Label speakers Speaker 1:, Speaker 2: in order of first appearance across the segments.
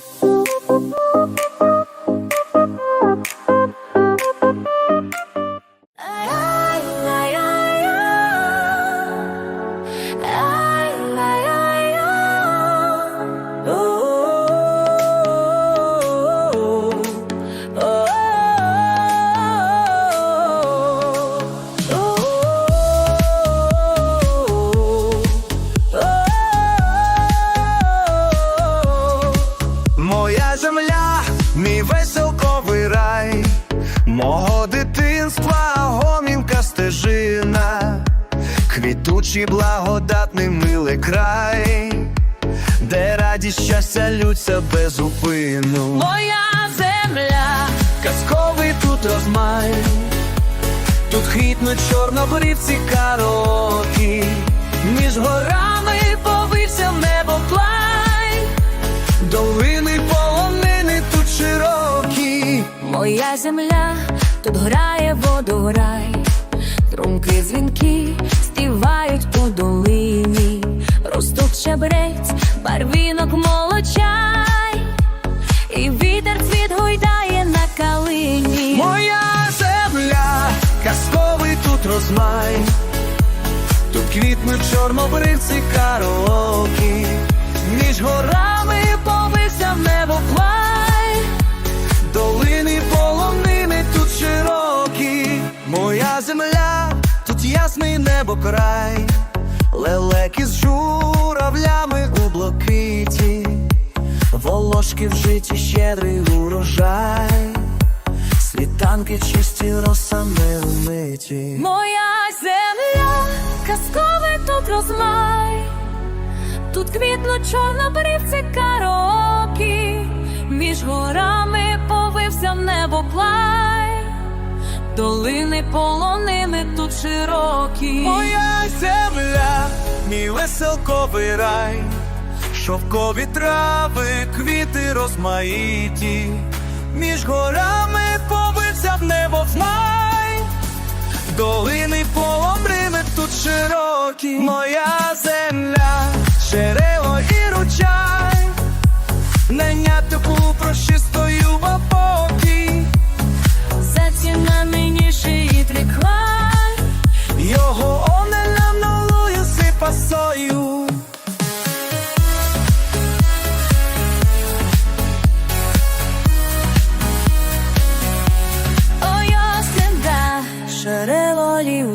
Speaker 1: Thank you. Квітучий благодатний милий край, де радість щастя лються без зупину.
Speaker 2: Моя земля,
Speaker 1: Казковий тут розмай, тут квітнуть чорнобривці карокі,
Speaker 2: між горами повився в небо плай.
Speaker 1: долини полонини тут широкі.
Speaker 2: Моя земля, тут грає водограй, Трумки дзвінки
Speaker 1: тут розмай, тут квітнуть чорнобривці караокі, між горами
Speaker 2: повився в небо плай.
Speaker 1: долини полонини тут широкі. Моя земля, тут ясний небо край, лелеки з журавлями у блакиті, волошки в житті щедрий урожай, світанки чисті росами вмиті.
Speaker 2: Моя земля, казковий тут розмай, тут квітнуть чорнобривці карокі, між горами повився в небо плай, долини полонини тут широкі.
Speaker 1: Моя земля, мій веселковий рай, шовкові трави, квіти розмаїті, між горами в небо знай, долини полонини тут широкі, моя земля, джерело і ручай, нення теплу прощистою вапокі,
Speaker 2: Заціна мені шиїть край,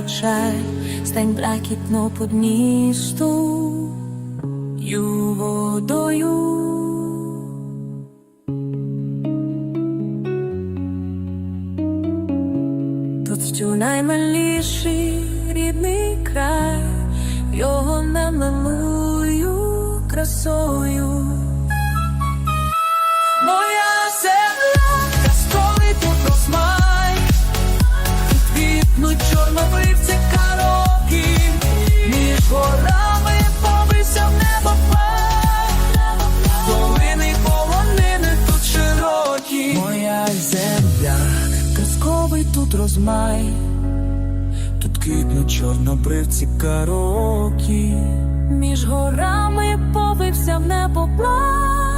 Speaker 2: шерело стань блакитно під місту, ю водою. Тут стю наймиліший рідний край, його не милую красою.
Speaker 1: Розмай, тут квітнуть чорнобривці карокі.
Speaker 2: Між горами повився в небо плай.